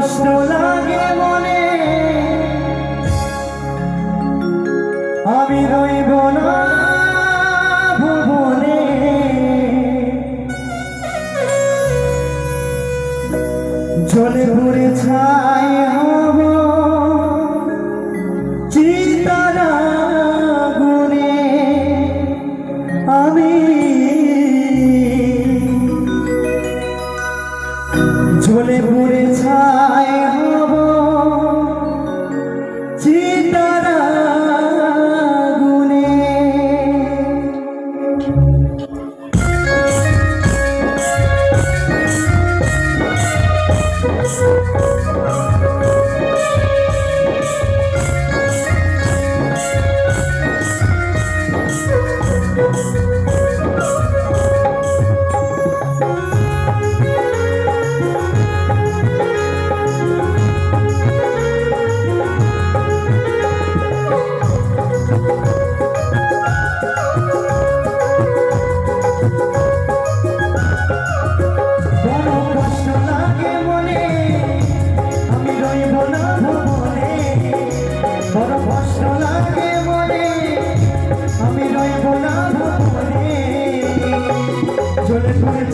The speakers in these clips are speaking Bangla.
কষ্ট লাগে মনে। আমি রইব না ভুবনে। জলে পড়ে ছাই হব চিতারা গুনে আমি বড়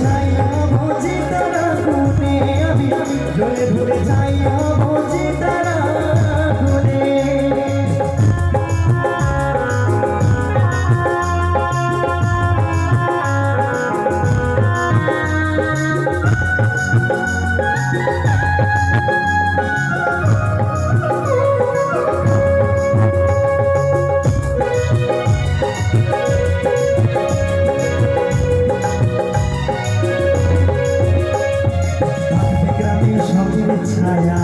চাই বুঝি তারা আমি। ঝুলে ঝুলে চাই সবের ছায়া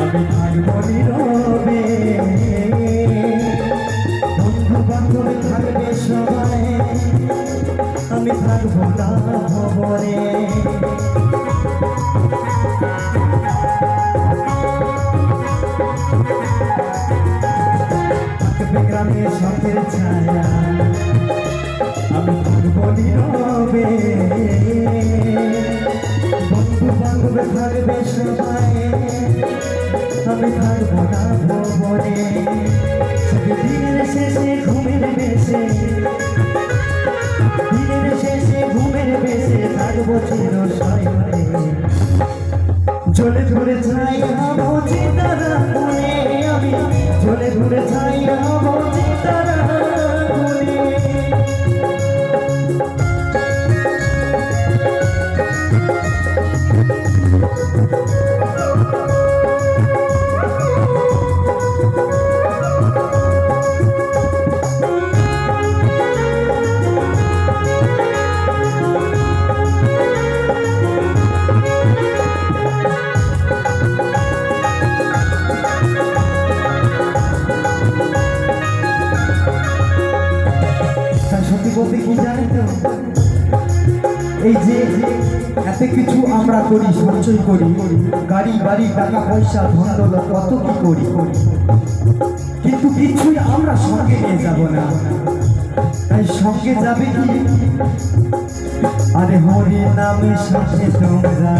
আমি থাকব নীরবে বন্ধু না থাকবে গ্রামে সবের ছায়া আমি থাকব নীরবে। বান্ধব থাকবে সবাই আমি থাকব না ভবনে দিনের শেষে ঘুমের বেশে দিনের শেষে ঘুমের বেশে থাকব চির শয়নে জলে ধরে ছাই হব এই যে এত কিছু আমরা করি, সঞ্চয় করি, গাড়ি, বাড়ি, টাকা পয়সা, ধন কত কি করি? কিন্তু কিছুই আমরা সঙ্গে নিয়ে যাব না। তাই সঙ্গে যাবে কি? আরে হরি নামে সাথে তোমরা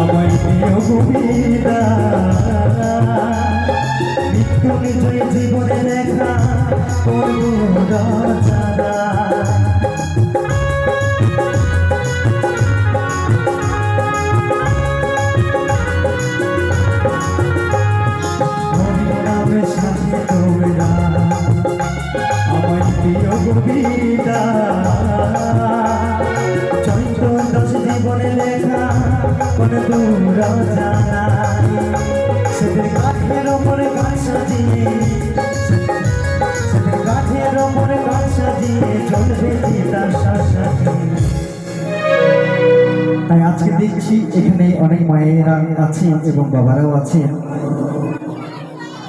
আমার প্রিয় গোবিন্দা। মৃত্যুঞ্জয় জীবনে লেখা করব দশ জীবনে লেখা কোন দূর জানা কাঠের ওপরে গাছ সাজিয়ে কাঠের ওপরে গাছ সাজিয়ে চলবে শাসাজিয়ে তাই আজকে দেখছি এখানে অনেক মায়েরা আছেন এবং বাবারাও আছেন।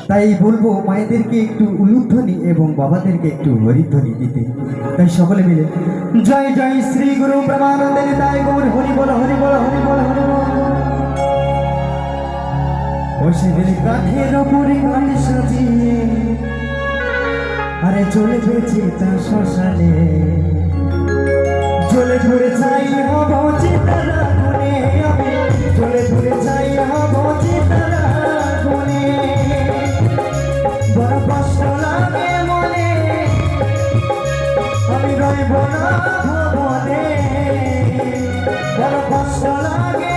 তাই বলব, মায়েদেরকে একটু উলুধ্বনি এবং বাবাদেরকে একটু হরিধ্বনি দিতে। তাই সকলে মিলে জয় জয় শ্রী গুরু প্রেমানন্দের, তাই গৌর হরি বল হরি বল হরি বল হরি বল। বসের কাঠের ওপরে কাঠ সাজিয়ে, আরে চলে গেছি তার শ্মশানে। চলে ঘুরে চাই হব চিতারা গুনে আমি চলে ঘুরে চাই হব বড় কষ্ট লাগে মনে, আমি রইব না বড় কষ্ট লাগে